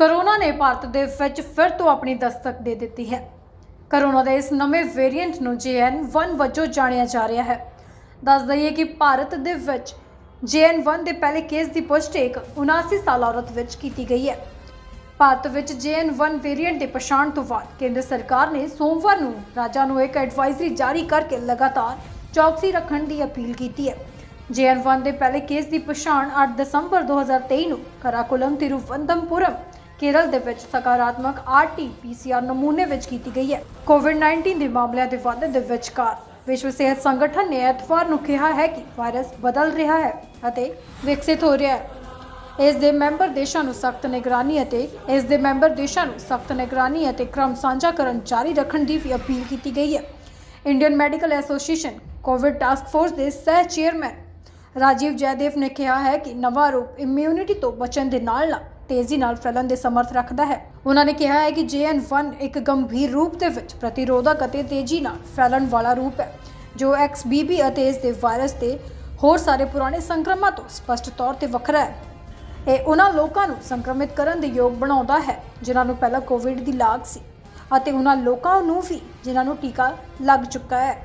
Corona ਨੇ ਭਾਰਤ ਦੇ ਵਿੱਚ ਫਿਰ ਤੋਂ ਆਪਣੀ ਦਸਤਕ ਦੇ ਦਿੱਤੀ ਹੈ। ਕਰੋਨਾ ਦੇ ਇਸ ਨਵੇਂ ਵੇਰੀਐਂਟ ਨੂੰ JN1 ਵਜੋਂ ਜਾਣਿਆ ਜਾ ਰਿਹਾ ਹੈ। ਦੱਸ ਦਈਏ ਕਿ ਭਾਰਤ ਦੇ ਵਿੱਚ JN1 ਦੇ ਪਹਿਲੇ ਕੇਸ ਦੀ ਪੁਸ਼ਟੀ ਇੱਕ 79 ਸਾਲ ਔਰਤ ਵਿੱਚ ਕੀਤੀ ਗਈ ਹੈ। ਭਾਰਤ ਵਿੱਚ JN1 ਵੇਰੀਐਂਟ ਦੀ ਪਛਾਣ ਤੋਂ ਬਾਅਦ ਕੇਂਦਰ ਸਰਕਾਰ ਨੇ ਸੋਮਵਾਰ ਨੂੰ ਰਾਜਾਂ ਨੂੰ ਇੱਕ ਐਡਵਾਈਜ਼ਰੀ ਜਾਰੀ ਕਰਕੇ ਲਗਾਤਾਰ ਚੌਕਸੀ ਰੱਖਣ ਦੀ ਅਪੀਲ ਕੀਤੀ ਹੈ। JN1 ਦੇ ਪਹਿਲੇ ਕੇਸ ਦੀ ਪਛਾਣ 8 ਦਸੰਬਰ 2023 ਨੂੰ ਕਰਾਕੁਲਮ ਤਿਰੂਵਨੰਤਪੁਰਮ ਕੇਰਲ ਦੇ ਵਿੱਚ ਸਕਾਰਾਤਮਕ RT-PCR ਨਮੂਨੇ ਵਿੱਚ ਕੀਤੀ ਗਈ ਹੈ। ਕੋਵਿਡ-19 ਦੇ ਮਾਮਲਿਆਂ ਦੇ ਵਾਧੇ ਦੇ ਵਿਚਕਾਰ ਵਿਸ਼ਵ ਸਿਹਤ ਸੰਗਠਨ ਨੇ ਐਤਵਾਰ ਨੂੰ ਕਿਹਾ ਹੈ ਕਿ ਵਾਇਰਸ ਬਦਲ ਰਿਹਾ ਹੈ ਅਤੇ ਵਿਕਸਿਤ ਹੋ ਰਿਹਾ ਹੈ। ਇਸ ਦੇ ਮੈਂਬਰ ਦੇਸ਼ਾਂ ਨੂੰ ਸਖਤ ਨਿਗਰਾਨੀ ਅਤੇ ਇਸ ਦੇ ਮੈਂਬਰ ਦੇਸ਼ਾਂ ਨੂੰ ਸਖਤ ਨਿਗਰਾਨੀ ਅਤੇ ਕ੍ਰਮ ਸਾਂਝਾ ਕਰਨ ਜਾਰੀ ਰੱਖਣ ਦੀ ਵੀ ਅਪੀਲ ਕੀਤੀ ਗਈ ਹੈ। Indian medical association covid task force ਦੇ ਸਹਿ ਚੇਅਰਮੈਨ ਰਾਜੀਵ ਜੈਦੇਵ ਨੇ ਕਿਹਾ ਹੈ ਕਿ ਨਵਾਂ ਰੂਪ ਇਮਿਊਨਿਟੀ ਤੋਂ ਬਚਣ ਦੇ ਨਾਲ ਨਾਲ ਤੇਜ਼ੀ ਨਾਲ ਫੈਲਣ ਦੇ ਸਮਰਥ ਰੱਖਦਾ ਹੈ। ਉਹਨਾਂ ਨੇ ਕਿਹਾ ਹੈ ਕਿ JN1 ਇੱਕ ਗੰਭੀਰ ਰੂਪ ਦੇ ਵਿੱਚ ਪ੍ਰਤੀਰੋਧਕ ਅਤੇ ਤੇਜ਼ੀ ਨਾਲ ਫੈਲਣ ਵਾਲਾ ਰੂਪ ਹੈ, ਜੋ XBB ਅਤੇ ਇਸ ਦੇ ਵਾਇਰਸ ਦੇ ਹੋਰ ਸਾਰੇ ਪੁਰਾਣੇ ਸੰਕਰਮਾਂ ਤੋਂ ਸਪਸ਼ਟ ਤੌਰ ਤੇ ਵੱਖਰਾ ਹੈ। ਇਹ ਉਹਨਾਂ ਲੋਕਾਂ ਨੂੰ ਸੰਕਰਮਿਤ ਕਰਨ ਦੇ ਯੋਗ ਬਣਾਉਂਦਾ ਹੈ, ਜਿਨ੍ਹਾਂ ਨੂੰ ਪਹਿਲਾਂ ਕੋਵਿਡ ਦੀ ਲਾਗ ਸੀ ਅਤੇ ਉਹਨਾਂ ਲੋਕਾਂ ਨੂੰ ਵੀ ਜਿਨ੍ਹਾਂ ਨੂੰ ਟੀਕਾ ਲੱਗ ਚੁੱਕਾ ਹੈ।